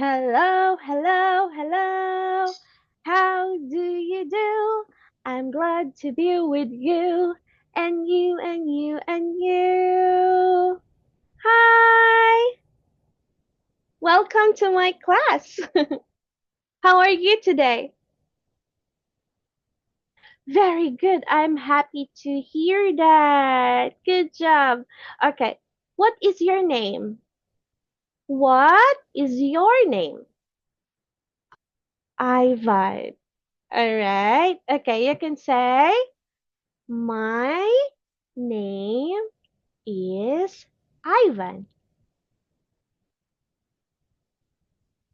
Hello, hello, hello. How do you do? I'm glad to be with you and you and you and you. Hi. Welcome to my class. How are you today? Very good. I'm happy to hear that. Good job. Okay. What is your name? What is your name? Ivan. All right. Okay, you can say, My name is Ivan.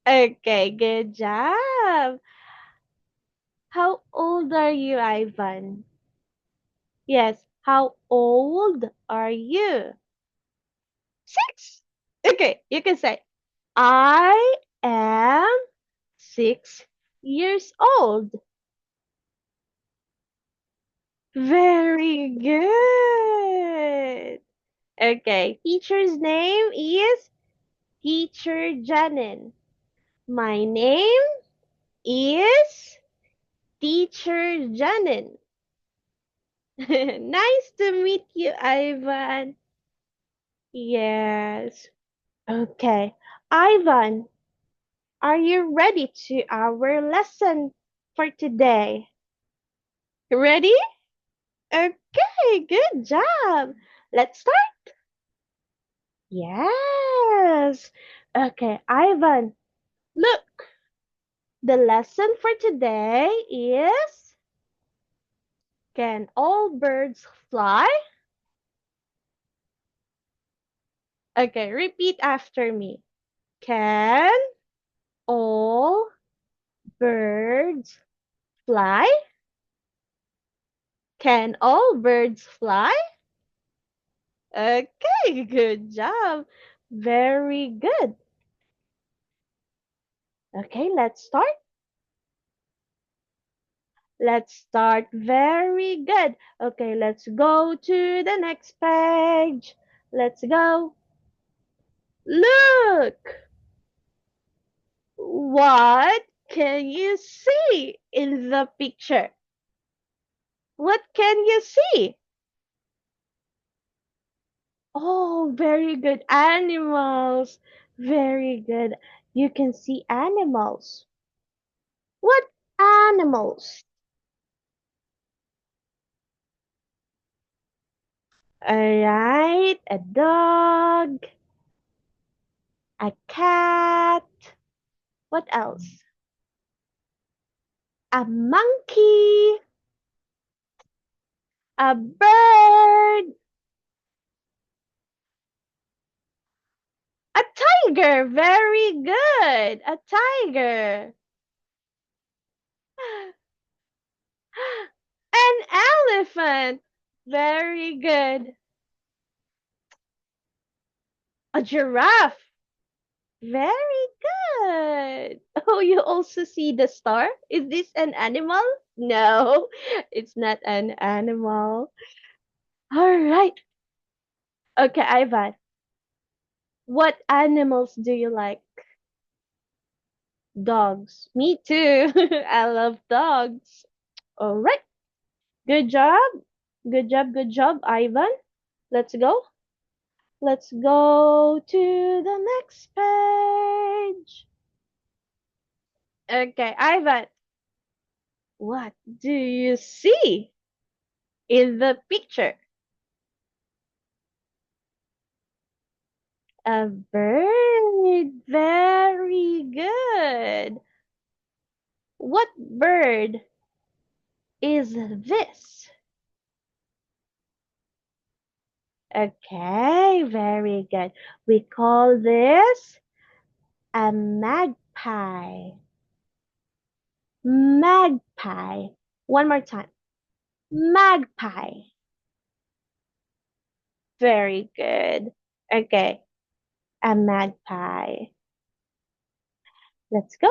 Okay, good job. How old are you, Ivan? Yes, how old are you? Six. Okay, you can say, I am six years old. Very good. Okay, teacher's name is Teacher Janin. My name is Teacher Janin. nice to meet you, Ivan. Yes. Okay. Ivan, are you ready to our lesson for today? Ready? Okay, good job. Let's start. Yes. Okay, Ivan, look. The lesson for today is Can all birds fly? Okay, repeat after me. Can all birds fly? Can all birds fly? Okay, good job. Very good. Okay, let's start. Let's start. Very good. Okay, let's go to the next page. Let's go. Look! What can you see in the picture? What can you see? Oh, very good. Animals. Very good. You can see animals. What animals? Alright, a dog, a cat. What else? A monkey, a bird, a tiger. Very good. A tiger. An elephant. Very good. A giraffe. Very good. Oh, you also see the star? Is this an animal? No, it's not an animal. All right. Okay, Ivan. What animals do you like? Dogs. Me too. I love dogs. All right. Good job. Good job. Good job, Ivan. Let's go. Let's go to the next page. Okay, Ivan. What do you see in the picture? A bird. Very good. What bird is this? Okay, very good. We call this a magpie. Magpie. One more time. Magpie. Very good. Okay, a magpie. Let's go.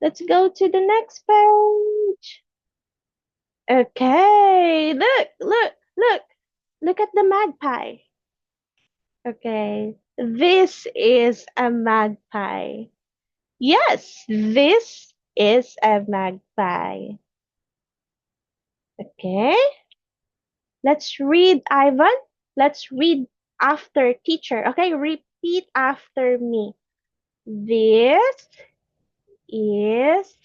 Let's go to the next page. Okay, look, look, look. Look at the magpie. Okay, this is a magpie. Yes, this is a magpie. Okay, let's read, Ivan. Let's read after teacher. Okay, repeat after me. This is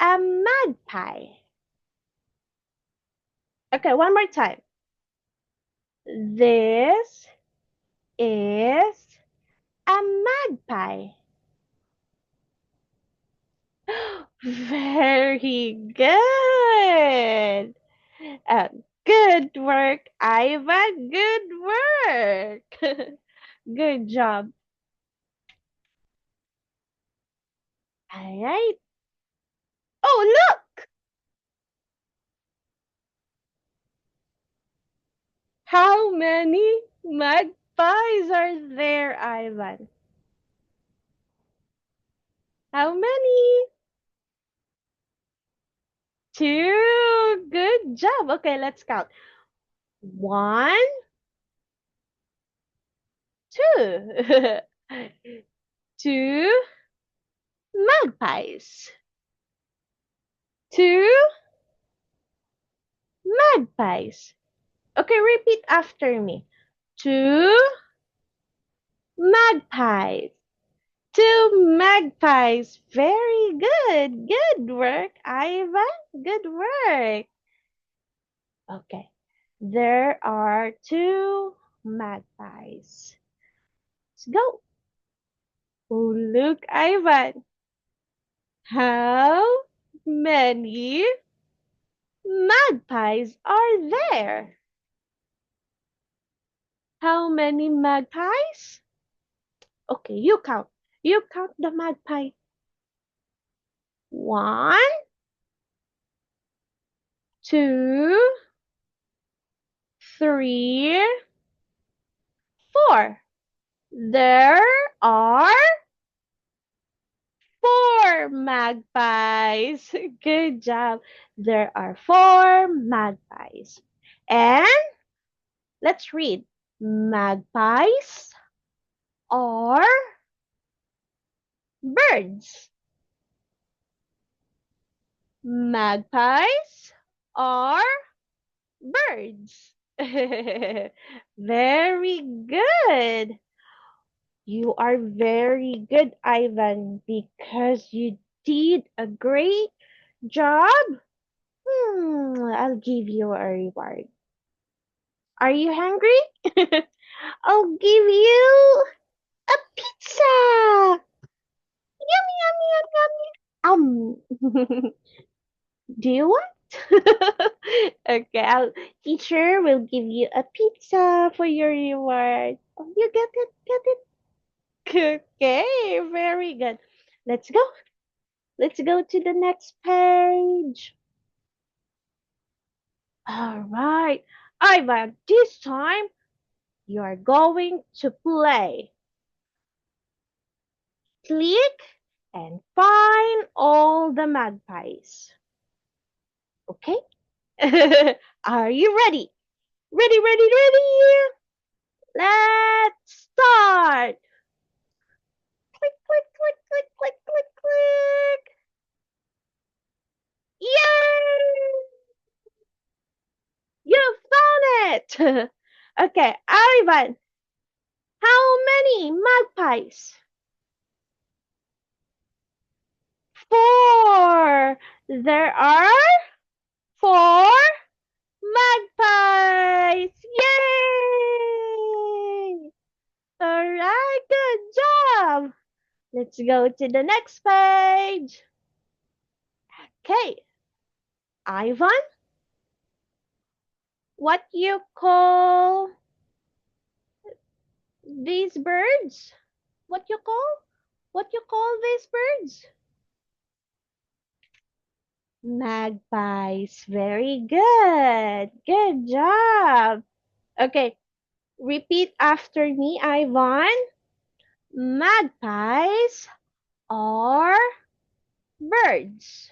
a magpie. Okay, one more time. This is a magpie. Very good. Uh, good work, Ivan. Good work. good job. All right. Oh, look. How many magpies are there, Ivan? How many? Two. Good job. Okay, let's count. One, two. two magpies. Two magpies. Okay, repeat after me. Two magpies. Two magpies. Very good. Good work, Ivan. Good work. Okay. There are two magpies. Let's go. Oh, look, Ivan. How many magpies are there? How many magpies? Okay, you count. You count the magpie. One, two, three, four. There are four magpies. Good job. There are four magpies. And let's read. Magpies are birds. Magpies are birds. very good. You are very good, Ivan, because you did a great job. Hmm, I'll give you a reward. Are you hungry? I'll give you a pizza. Yummy, yummy, yummy, yummy. Um, do you want? okay, I'll, teacher will give you a pizza for your reward. Oh, you get it, get it. Okay, very good. Let's go. Let's go to the next page. All right. Ivan, this time you are going to play. Click and find all the magpies. Okay? are you ready? Ready, ready, ready? Let's start. Click, click, click, click, click, click, click. Yay! You found it! okay, Ivan, how many magpies? Four. There are four magpies. Yay! All right, good job. Let's go to the next page. Okay. Ivan, what you call these birds? What you call? What you call these birds? Magpies. Very good. Good job. Okay. Repeat after me, Ivan. Magpies are birds.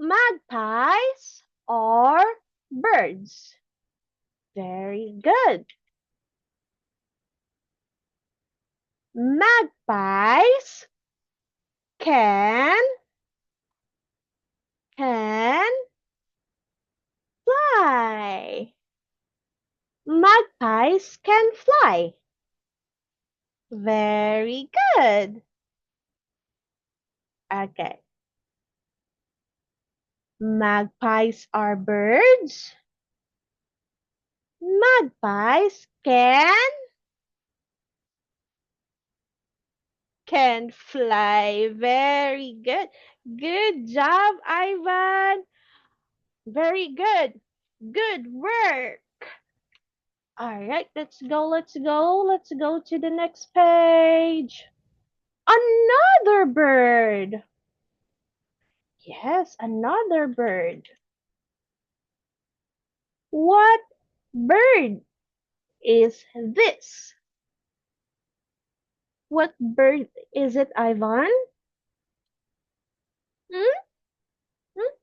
Magpies are birds. Very good. magpies can can fly. Magpies can fly. Very good. Okay. Magpies are birds. Magpies can can fly. Very good. Good job, Ivan. Very good. Good work. All right, let's go, let's go, let's go to the next page. Another bird. Yes, another bird. What bird is this? What bird is it, Ivan? Hmm? Hmm?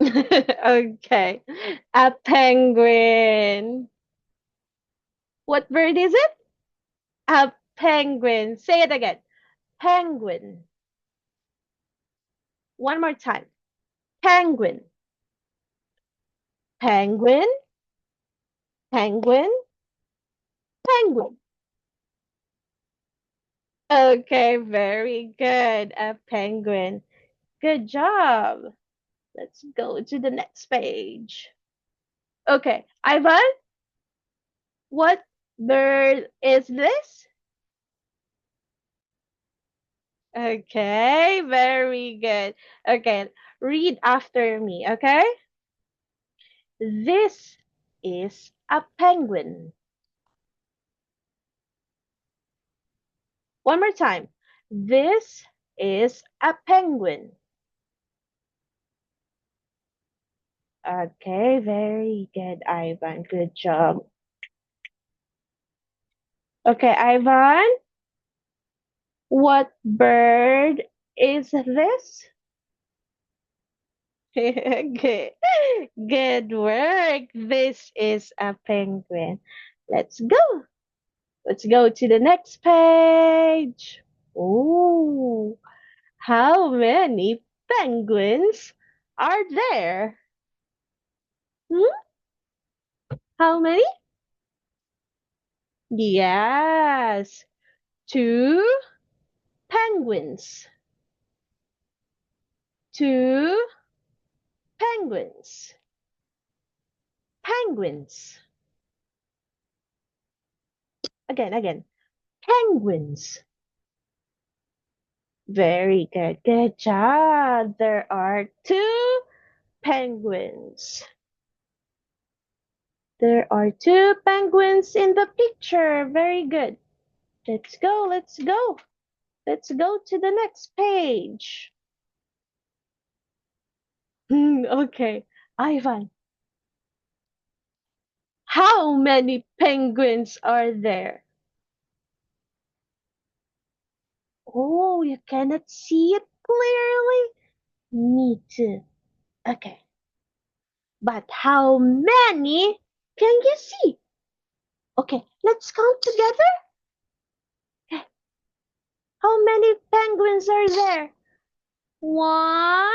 okay, a penguin. What bird is it? A penguin. Say it again. Penguin. One more time. Penguin. Penguin. Penguin. Penguin. Okay, very good. A penguin. Good job. Let's go to the next page. Okay, Ivan, what bird is this? Okay, very good. Okay, read after me, okay? This is a penguin. One more time. This is a penguin. Okay, very good, Ivan. Good job. Okay, Ivan, what bird is this? good. Good work. This is a penguin. Let's go. Let's go to the next page. Oh, how many penguins are there? Hmm? How many? Yes, two penguins. Two penguins. Penguins. Again, again. Penguins. Very good. Good job. There are two penguins. There are two penguins in the picture. Very good. Let's go. Let's go. Let's go to the next page. okay, Ivan. How many penguins are there? Oh, you cannot see it clearly? Me too. Okay. But how many can you see? Okay, let's count together. How many penguins are there? One,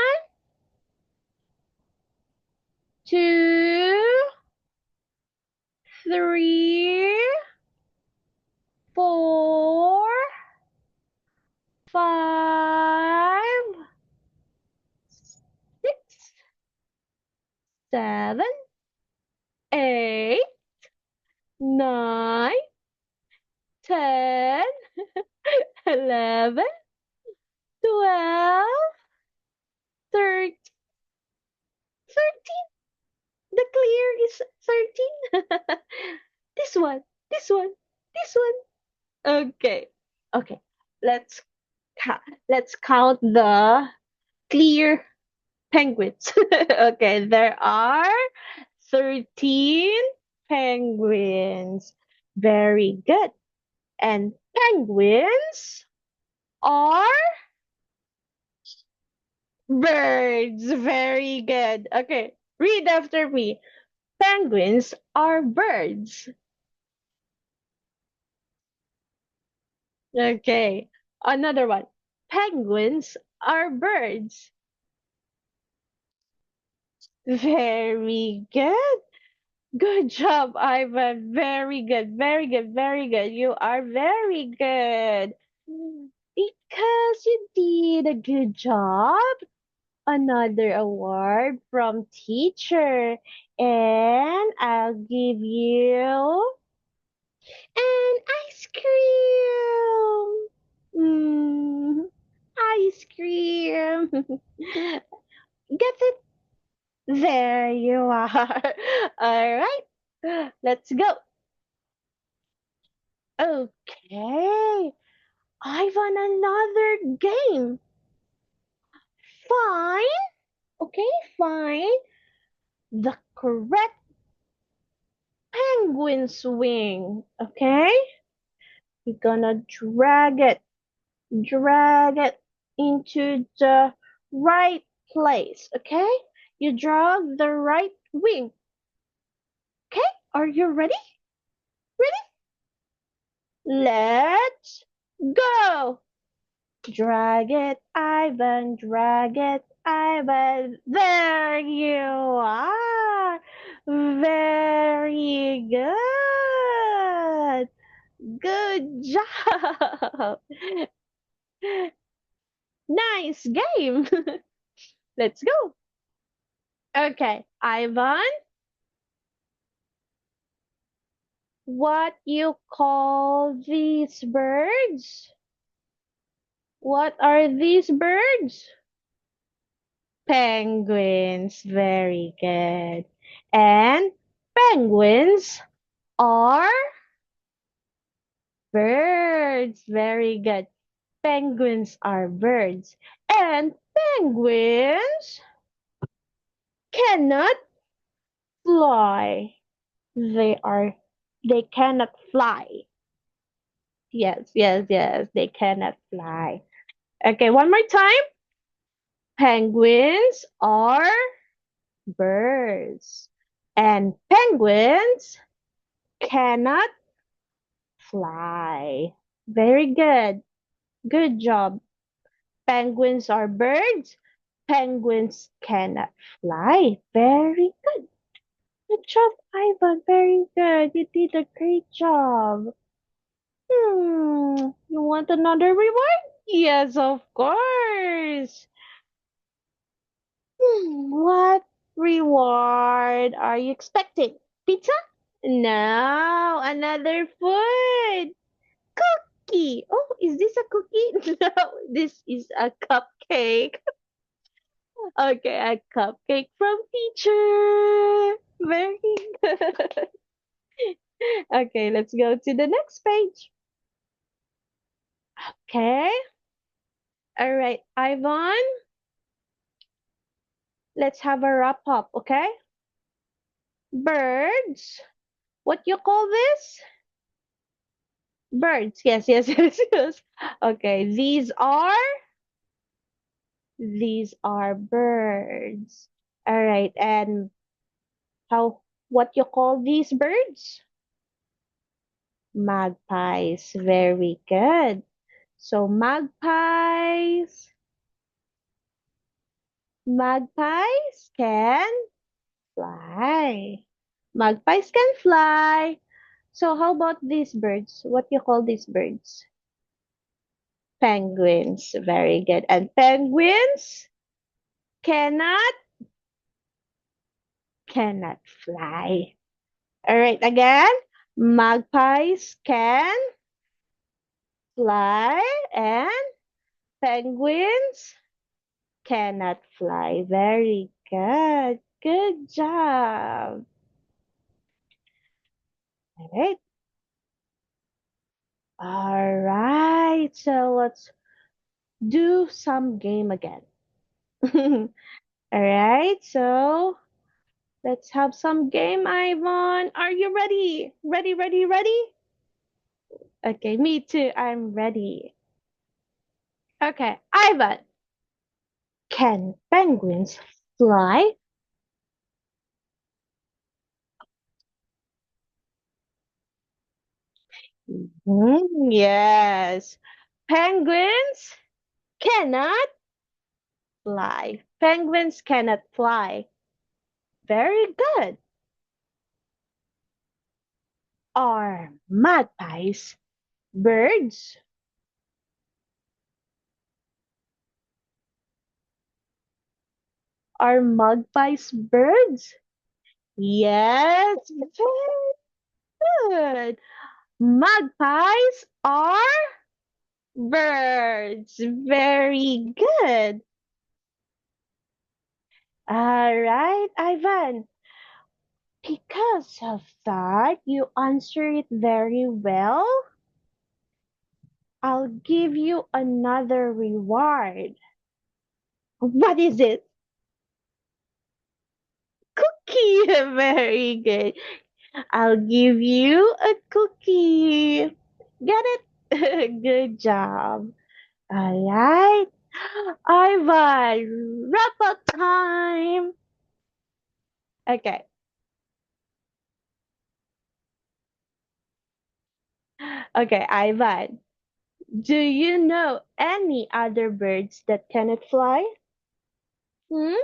two, three, four, five, six, seven, eight, nine, ten, eleven, twelve, thirteen, thirteen. The clear is thirteen. this one, this one, this one. Okay, okay. Let's let's count the clear penguins. okay, there are 13 penguins. Very good. And penguins are birds. Very good. Okay, read after me. Penguins are birds. Okay. Another one. Penguins are birds. Very good. Good job, Ivan. Very good. Very good. Very good. You are very good. Because you did a good job. Another award from teacher. And I'll give you an ice cream. Mm, ice cream. Get it? There you are. All right. Let's go. Okay. Ivan, another game. Fine. Okay, fine. The correct penguin swing. Okay? You're gonna drag it, drag it into the right place. Okay? You draw the right wing. Okay? Are you ready? Ready? Let's go. Drag it, Ivan, drag it, Ivan. There you are. Very good. Good job. Nice game. Let's go. Okay, Ivan, what you call these birds? What are these birds? Penguins. Very good. And penguins are birds. Very good. Penguins are birds. And penguins cannot fly. They are they cannot fly. Yes, yes, yes. They cannot fly. Okay, one more time. Penguins are birds. And penguins cannot fly. Very good. Good job. Penguins are birds. Penguins cannot fly. Very good. Good job, Ivan. Very good. You did a great job. Hmm. You want another reward? Yes, of course. Hmm. What reward are you expecting? Pizza? No, another food. Cookie. Oh, is this a cookie? No, this is a cupcake. Okay, a cupcake from teacher. Very good. Okay, let's go to the next page. Okay. All right, Ivan. Let's have a wrap up, okay? Birds. What you call this? Birds. Yes, yes, yes, yes. Okay, these are these are birds. All right, and how what you call these birds? Magpies. Very good. So magpies magpies can fly. Magpies can fly. So how about these birds? What you call these birds? Penguins. Very good. And penguins cannot cannot fly. All right, again. Magpies can fly and penguins cannot fly. Very good. Good job. All right. All right. So let's do some game again. All right. So let's have some game, Ivan. Are you ready? Ready, ready, ready? Okay, me too. I'm ready. Okay, Ivan. Can penguins fly? Mhm, yes. Penguins cannot fly. Penguins cannot fly. Very good. Are magpies birds? Are magpies birds? Yes, good. Magpies are birds. Very good. All right, Ivan. Because of that, you answer it very well. I'll give you another reward. What is it? Cookie. Very good. I'll give you a cookie. Get it? Good job. All right. Ivan, wrap up time. Okay. Okay, Ivan. Do you know any other birds that cannot fly? Hmm?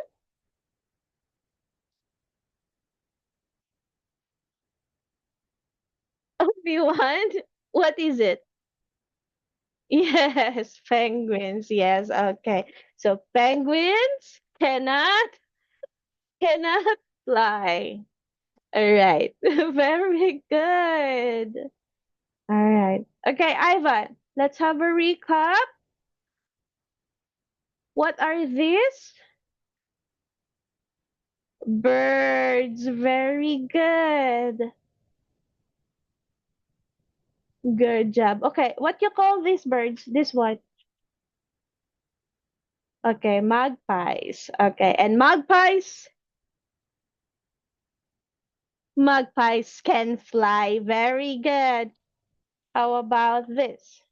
One? What is it? Yes, penguins. Yes, okay. So penguins cannot cannot fly. All right. Very good. All right. Okay, Ivan, let's have a recap. What are these? Birds. Very good. Good job. Okay, what you call these birds? This one. Okay, magpies. Okay, and magpies? Magpies can fly. Very good. How about this?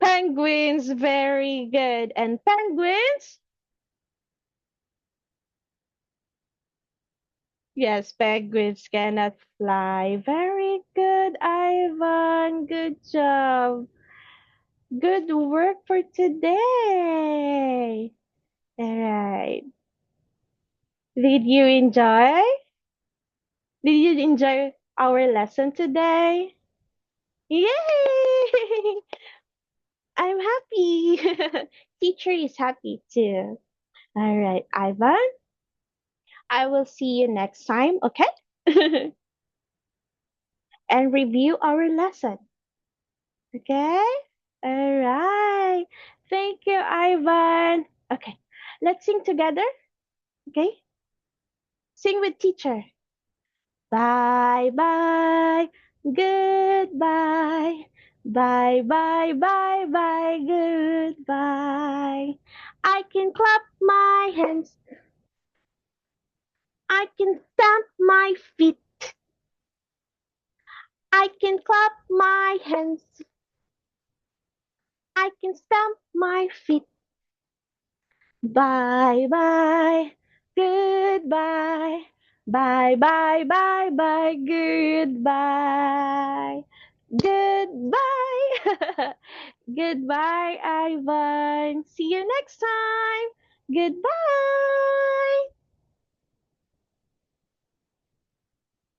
Penguins. Very good. And penguins? Yes, penguins cannot fly. Very good, Ivan. Good job. Good work for today. All right. Did you enjoy? Did you enjoy our lesson today? Yay! I'm happy. Teacher is happy too. All right, Ivan. I will see you next time, okay? and review our lesson. Okay? All right. Thank you, Ivan. Okay. Let's sing together. Okay? Sing with teacher. Bye bye. Goodbye. Bye bye bye bye goodbye. I can clap my hands. I can stamp my feet. I can clap my hands. I can stamp my feet. Bye bye. Goodbye. Bye bye bye bye. Goodbye. Goodbye. Goodbye, Ivan. See you next time. Goodbye.